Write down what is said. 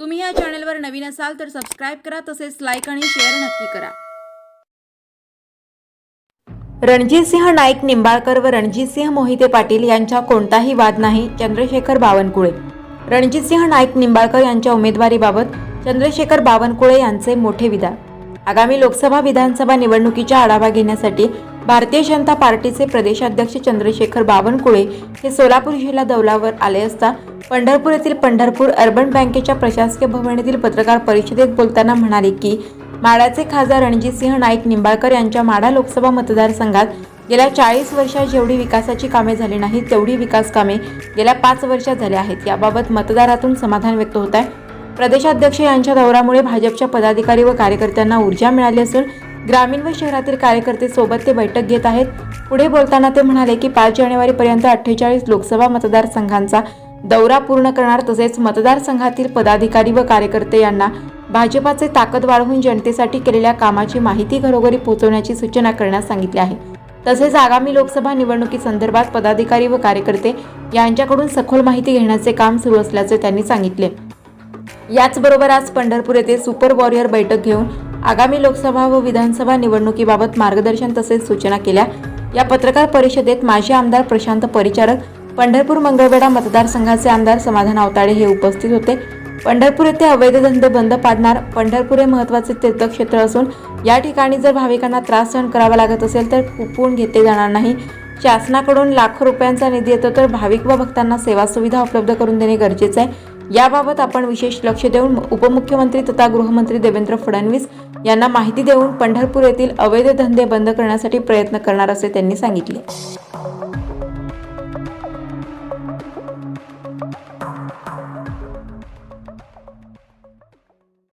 तुम्ही या चॅनलवर नवीन असाल तर सबस्क्राईब करा तसेच लाईक आणि शेअर नक्की करा. रणजितसिंह नाईक निंबाळकर व रणजितसिंह मोहिते पाटील यांचा कोणताही वाद नाही चंद्रशेखर बावनकुळे. रणजितसिंह नाईक निंबाळकर यांच्या उमेदवारीबाबत चंद्रशेखर बावनकुळे यांचे मोठे विधान. आगामी लोकसभा विधानसभा निवडणुकीचा आढावा घेण्यासाठी भारतीय जनता पार्टीचे प्रदेशाध्यक्ष चंद्रशेखर बावनकुळे हे सोलापूर जिल्हा दौऱ्यावर आले असता पंढरपूर येथील पंढरपूर अर्बन बँकेच्या प्रशासकीय भवनातील पत्रकार परिषदेत बोलताना म्हणाले की माढ्याचे खासदार रणजितसिंह नाईक निंबाळकर यांच्या माढा लोकसभा मतदारसंघात गेल्या चाळीस वर्षात जेवढी विकासाची कामे झाली नाहीत तेवढी विकास कामे गेल्या पाच वर्षात झाली आहेत. याबाबत मतदारातून समाधान व्यक्त होत आहे. प्रदेशाध्यक्ष यांच्या दौऱ्यामुळे भाजपच्या पदाधिकारी व कार्यकर्त्यांना ऊर्जा मिळाली असून ग्रामीण व शहरातील कार्यकर्ते सोबत ते बैठक घेत आहेत. पुढे बोलताना ते म्हणाले की पाच जानेवारीपर्यंत अठ्ठेचाळीस लोकसभा मतदारसंघांचा दौरा पूर्ण करणार तसेच मतदारसंघातील पदाधिकारी व कार्यकर्ते यांना भाजपाचे ताकद वाढवून जनतेसाठी केलेल्या कामाची माहिती घरोघरी पोहोचवण्याची सूचना करण्यास सांगितली आहे. तसेच आगामी लोकसभा निवडणुकीसंदर्भात पदाधिकारी व कार्यकर्ते यांच्याकडून सखोल माहिती घेण्याचे काम सुरू असल्याचे त्यांनी सांगितले. याचबरोबर आज पंढरपूर येथे सुपर वॉरियर बैठक घेऊन आगामी लोकसभा व विधानसभा निवडणुकीबाबत मार्गदर्शन तसेच सूचना केल्या. या पत्रकार परिषदेत माजी आमदार प्रशांत परिचारक पंढरपूर मंगळवेढा मतदारसंघाचे आमदार समाधान अवताडे हे उपस्थित होते. पंढरपूर येथे अवैध धंदे बंद पाडणार पंढरपूर हे महत्त्वाचे तीर्थक्षेत्र असून या ठिकाणी जर भाविकांना त्रास सहन करावा लागत असेल तर कुपून घेतले जाणार नाही. शासनाकडून लाखो रुपयांचा निधी येतो तर भाविक व भक्तांना सेवा सुविधा उपलब्ध करून देणे गरजेचे आहे. याबाबत आपण विशेष लक्ष देऊन उपमुख्यमंत्री तथा गृहमंत्री देवेंद्र फडणवीस यांना माहिती देऊन पंढरपूर येथील अवैध धंदे बंद करण्यासाठी प्रयत्न करणार असे त्यांनी सांगितले.